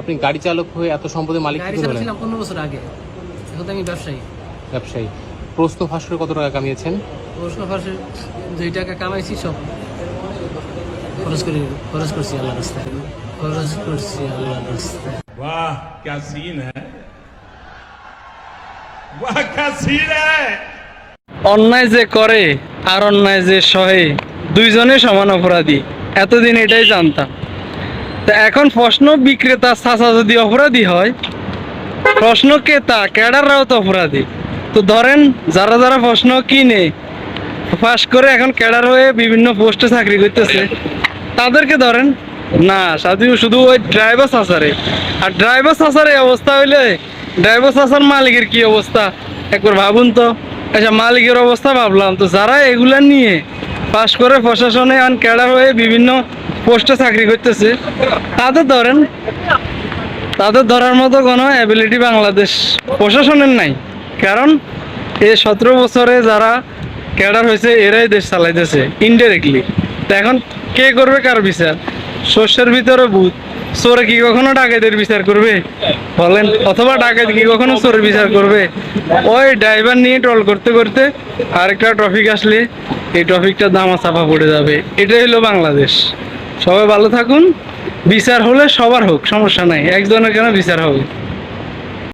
আপনি গাড়ি চালক হয়ে এত সম্পদের মালিক কি করে ছিলাম পনেরো বছর আগে। এখন আমি ব্যবসায়ী। ব্যবসায়ী। প্রশ্ন ফাঁসরে কত টাকা কামিয়েছেন? প্রশ্ন ফাঁসে দুই টাকা কামাইছি সব। খরচ করি খরচ করছি আল্লাহর রাস্তায়। খরচ করছি আল্লাহর রাস্তায়। বাহ ক্যা সিন হ্যায় বাহ ক্যা সিন হ্যায় অন্যায় যে করে আর অন্যায় যে সহে দুইজনে সমান অপরাধী। এতদিন এটাই জানতাম। তা এখন প্রশ্ন বিক্রেতা চাচা যদি অপরাধী হয়, প্রশ্ন ক্রেতা ক্যাডাররাও তো অপরাধী। তো ধরেন যারা যারা প্রশ্ন কিনে পাস করে এখন ক্যাডার হয়ে বিভিন্ন পোস্টে চাকরি করতেছে, তাদেরকে ধরেন, না, সাথে, শুধু ওই ড্রাইভার চাচারে। আর ড্রাইভার চাচার অবস্থা হইলে ড্রাইভার চাচার মালিকের কি অবস্থা? একবার ভাবুন তো। আচ্ছা মালিকের অবস্থা ভাবলাম। তো যারা এগুলা নিয়ে পাস করে প্রশাসনে আন ক্যাডার হয়ে বিভিন্ন পোস্টে চাকরি করতেছে। তাদের ধরেন তাদের ধরার মতো কোনো অ্যাবিলিটি বাংলাদেশ প্রশাসনের নাই। কারণ এই সতেরো বছরে যারা ক্যাডার হয়েছে, এরাই দেশ চালাইতেছে ইনডাইরেক্টলি তো এখন কে করবে কার বিচার? শস্যের ভিতরে ভূত। চোরে কি কখনো ডাকাতের বিচার করবে? বলেন, অথবা ডাকাত কি কখনো চোর বিচার করবে? ওই ড্রাইভার নিয়ে ট্রল করতে করতে আরেকটা ট্রফিক আসলে, এই ট্রফিকটা দামা চাপা পড়ে যাবে। এটাই হলো বাংলাদেশ। সবাই ভালো থাকুন। বিচার হলে সবার হোক, সমস্যা নাই। একজনের কেন বিচার হবে?